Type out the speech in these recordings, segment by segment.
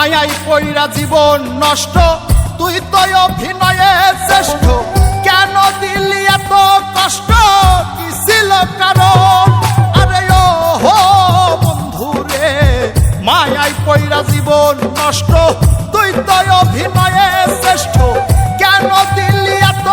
মায়াই পইরা জীবন নষ্ট। তুই তো অভিনয়ে শ্রেষ্ঠ। কেন দিলি এত কষ্ট? কি ছিল কারণ? আরে ও হো বন্ধু রে মায়াই পইরা জীবন নষ্ট। তুই তো অভিনয়ে শ্রেষ্ঠ। কেন দিলি এত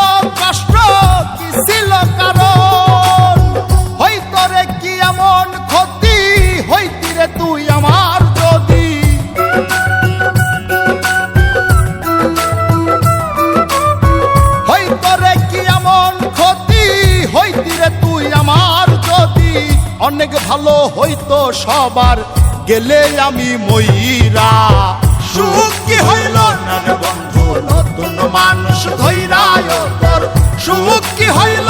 ভালো হইতো সবার, গেলে আমি ময়রা সুখ কি হইল না বন্ধু, নতুন মানুষ ধৈরায় তোর সুখ কি হইল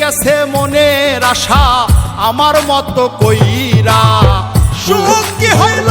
গেছে মনের আশা আমার মতো কইরা। সুখ কি হইল?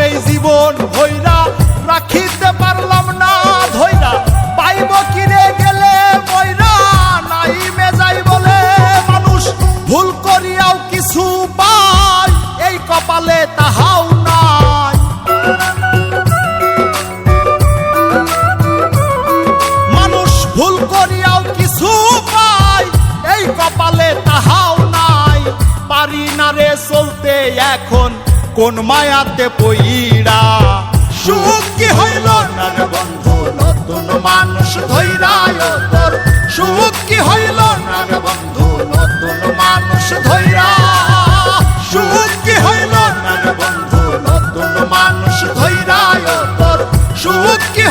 পারে চলতে এখন কোন মায়াতে পইরা সুখ কি হইল বন্ধু? নতুন মানুষ ধৈরা। সুখ কি হইল বন্ধু? নতুন মানুষ ধৈরা। সুখ কি হইল বন্ধু? নতুন মানুষ ধৈরা। সুখ কি